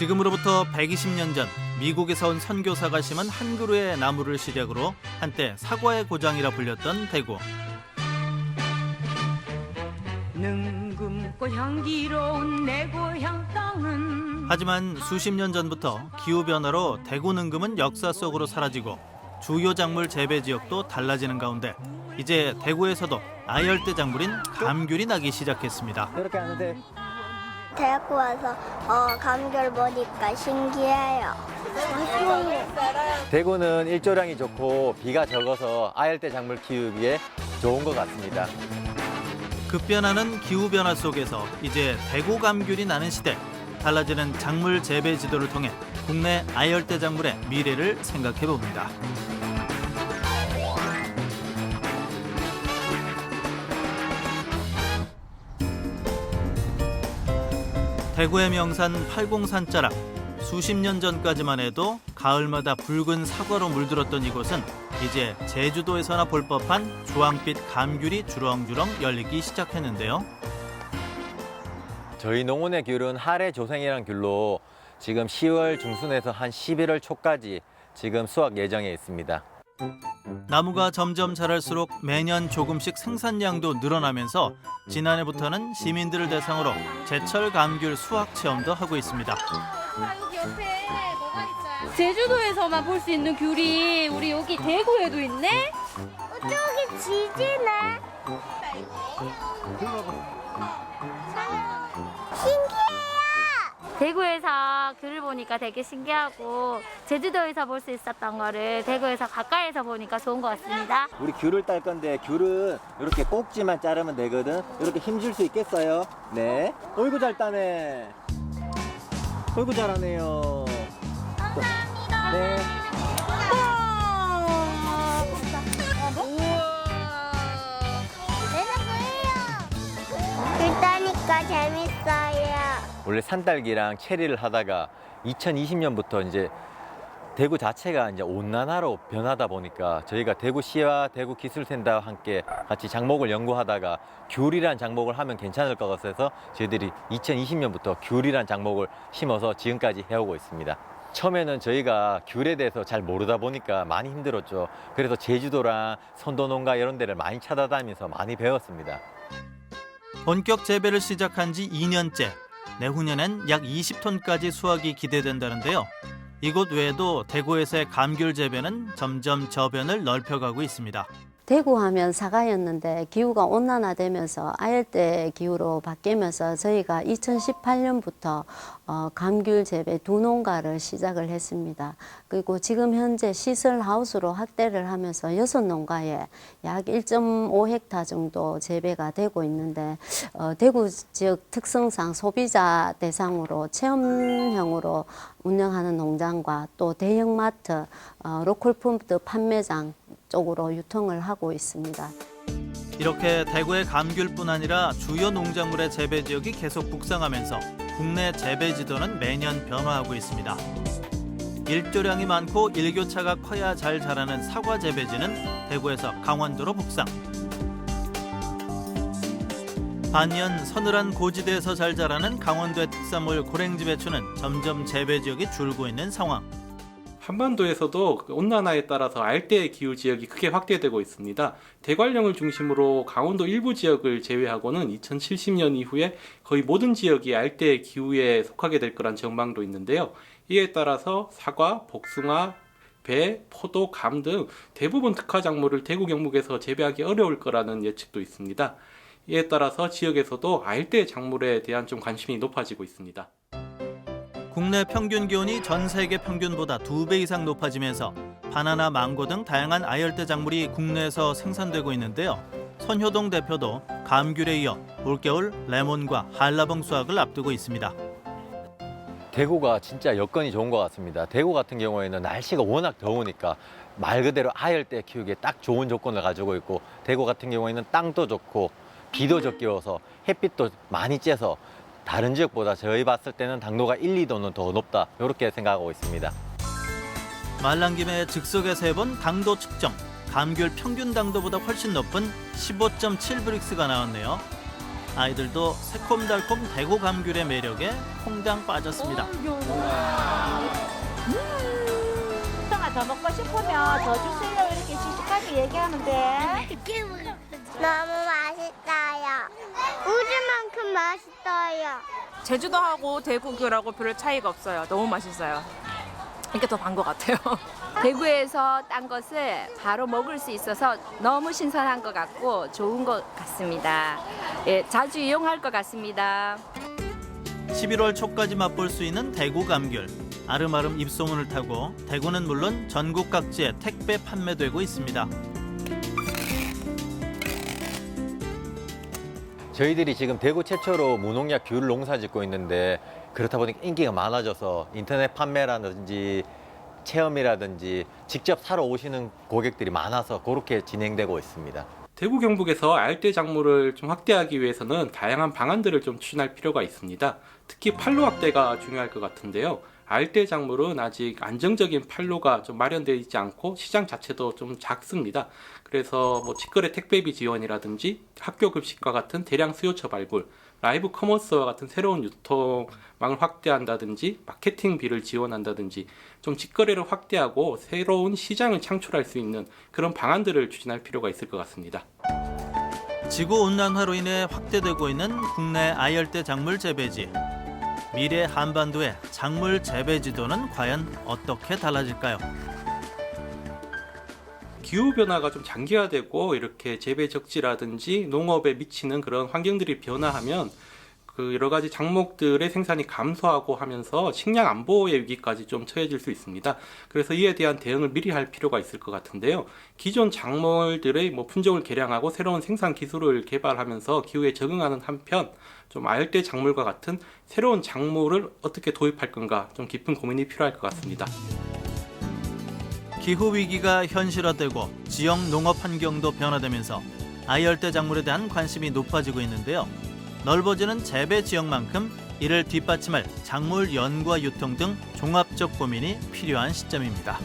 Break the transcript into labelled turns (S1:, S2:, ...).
S1: 지금으로부터 120년 전 미국에서 온 선교사가 심은 한 그루의 나무를 시작으로 한때 사과의 고장이라 불렸던 대구.
S2: 능금고 향기로운 내 고향 땅은
S1: 하지만 수십 년 전부터 기후 변화로 대구 능금은 역사 속으로 사라지고 주요 작물 재배 지역도 달라지는 가운데 이제 대구에서도 아열대 작물인 감귤이 나기 시작했습니다.
S3: 그렇게 하는데
S4: 대학 와서 어, 감귤 보니까 신기해요.
S3: 대구는 일조량이 좋고 비가 적어서 아열대 작물 키우기에 좋은 것 같습니다.
S1: 급변하는 기후 변화 속에서 이제 대구 감귤이 나는 시대. 달라지는 작물 재배 지도를 통해 국내 아열대 작물의 미래를 생각해 봅니다. 대구의 명산 팔공산자락 수십 년 전까지만 해도 가을마다 붉은 사과로 물들었던 이곳은 이제 제주도에서나 볼 법한 주황빛 감귤이 주렁주렁 열리기 시작했는데요.
S3: 저희 농원의 귤은 하래 조생이라는 귤로 지금 10월 중순에서 한 11월 초까지 지금 수확 예정에 있습니다.
S1: 나무가 점점 자랄수록 매년 조금씩 생산량도 늘어나면서 지난해부터는 시민들을 대상으로 제철 감귤 수확 체험도 하고 있습니다.
S5: 아, 여기 옆에 뭐가 있어요? 제주도에서만 볼 수 있는 귤이 우리 여기 대구에도 있네?
S4: 저기 지지네.
S5: 대구에서 귤을 보니까 되게 신기하고 제주도에서 볼 수 있었던 거를 대구에서 가까이서 보니까 좋은 것 같습니다.
S3: 우리 귤을 딸 건데 귤은 이렇게 꼭지만 자르면 되거든. 이렇게 힘줄 수 있겠어요? 네. 어이구 잘 따네. 어이구 잘하네요. 감사합니다. 네. 원래 산딸기랑 체리를 하다가 2020년부터 이제 대구 자체가 이제 온난화로 변하다 보니까 저희가 대구시와 대구 기술센터와 함께 같이 장목을 연구하다가 귤이란 장목을 하면 괜찮을 것 같아서 저희들이 2020년부터 귤이란 장목을 심어서 지금까지 해오고 있습니다. 처음에는 저희가 귤에 대해서 잘 모르다 보니까 많이 힘들었죠. 그래서 제주도랑 선도농가 이런 데를 많이 찾아다니면서 많이 배웠습니다.
S1: 본격 재배를 시작한 지 2년째. 내후년엔 약 20톤까지 수확이 기대된다는데요. 이곳 외에도 대구에서의 감귤 재배는 점점 저변을 넓혀가고 있습니다.
S6: 대구 하면 사과였는데 기후가 온난화되면서 아열대 기후로 바뀌면서 저희가 2018년부터 어, 감귤 재배 두 농가를 시작을 했습니다. 그리고 지금 현재 시설 하우스로 확대를 하면서 여섯 농가에 약 1.5헥타 정도 재배가 되고 있는데 어, 대구 지역 특성상 소비자 대상으로 체험형으로 운영하는 농장과 또 대형마트, 어, 로컬 푸드 판매장 쪽으로 유통을 하고 있습니다.
S1: 이렇게 대구의 감귤뿐 아니라 주요 농작물의 재배 지역이 계속 북상하면서 국내 재배 지도는 매년 변화하고 있습니다. 일조량이 많고 일교차가 커야 잘 자라는 사과 재배지는 대구에서 강원도로 북상. 반면 서늘한 고지대에서 잘 자라는 강원도의 특산물 고랭지 배추는 점점 재배 지역이 줄고 있는 상황.
S7: 한반도에서도 그 온난화에 따라서 알대 기후 지역이 크게 확대되고 있습니다. 대관령을 중심으로 강원도 일부 지역을 제외하고는 2070년 이후에 거의 모든 지역이 알대 기후에 속하게 될 거란 전망도 있는데요. 이에 따라서 사과, 복숭아, 배, 포도, 감 등 대부분 특화 작물을 대구 경북에서 재배하기 어려울 거라는 예측도 있습니다. 이에 따라서 지역에서도 알대 작물에 대한 좀 관심이 높아지고 있습니다.
S1: 국내 평균 기온이 전 세계 평균보다 두 배 이상 높아지면서 바나나, 망고 등 다양한 아열대 작물이 국내에서 생산되고 있는데요. 선효동 대표도 감귤에 이어 올겨울 레몬과 한라봉 수확을 앞두고 있습니다.
S3: 대구가 진짜 여건이 좋은 것 같습니다. 대구 같은 경우에는 날씨가 워낙 더우니까 말 그대로 아열대 키우기에 딱 좋은 조건을 가지고 있고 대구 같은 경우에는 땅도 좋고 비도 적게 와서 햇빛도 많이 쬐서 다른 지역보다 저희 봤을 때는 당도가 1, 2도는 더 높다 이렇게 생각하고 있습니다.
S1: 말란 김에 즉석에서 해본 당도 측정. 감귤 평균 당도보다 훨씬 높은 15.7 브릭스가 나왔네요. 아이들도 새콤달콤 대구 감귤의 매력에 퐁당 빠졌습니다.
S8: 아, 더 먹고 싶으면 더 주세요 이렇게 씩씩하게 얘기하면 돼.
S4: 너무 맛있어요. 우주만큼 맛있어요.
S9: 제주도하고 대구교라고 별 차이가 없어요. 너무 맛있어요. 이게 더단것 같아요.
S10: 대구에서 딴 것을 바로 먹을 수 있어서 너무 신선한 것 같고 좋은 것 같습니다. 예, 자주 이용할 것 같습니다.
S1: 11월 초까지 맛볼 수 있는 대구 감귤. 아름아름 입소문을 타고 대구는 물론 전국 각지에 택배 판매되고 있습니다.
S3: 저희들이 지금 대구 최초로 무농약 귤 농사 짓고 있는데 그렇다 보니까 인기가 많아져서 인터넷 판매라든지 체험이라든지 직접 사러 오시는 고객들이 많아서 그렇게 진행되고 있습니다.
S7: 대구 경북에서 알대 작물을 좀 확대하기 위해서는 다양한 방안들을 좀 추진할 필요가 있습니다. 특히 판로 확대가 중요할 것 같은데요. 알대 작물은 아직 안정적인 판로가 좀 마련되어 있지 않고 시장 자체도 좀 작습니다. 그래서 뭐 직거래 택배비 지원이라든지 학교 급식과 같은 대량 수요처 발굴, 라이브 커머스와 같은 새로운 유통망을 확대한다든지 마케팅비를 지원한다든지 좀 직거래를 확대하고 새로운 시장을 창출할 수 있는 그런 방안들을 추진할 필요가 있을 것 같습니다.
S1: 지구 온난화로 인해 확대되고 있는 국내 아열대 작물 재배지. 미래 한반도의 작물 재배 지도는 과연 어떻게 달라질까요?
S7: 기후 변화가 좀 장기화되고 이렇게 재배 적지라든지 농업에 미치는 그런 환경들이 변화하면 그 여러 가지 작목들의 생산이 감소하고 하면서 식량 안보의 위기까지 좀 처해질 수 있습니다. 그래서 이에 대한 대응을 미리 할 필요가 있을 것 같은데요. 기존 작물들의 뭐 품종을 개량하고 새로운 생산 기술을 개발하면서 기후에 적응하는 한편 좀 아열대 작물과 같은 새로운 작물을 어떻게 도입할 건가 좀 깊은 고민이 필요할 것 같습니다.
S1: 기후 위기가 현실화되고 지역 농업 환경도 변화되면서 아열대 작물에 대한 관심이 높아지고 있는데요. 넓어지는 재배 지역만큼 이를 뒷받침할 작물 연구와 유통 등 종합적 고민이 필요한 시점입니다.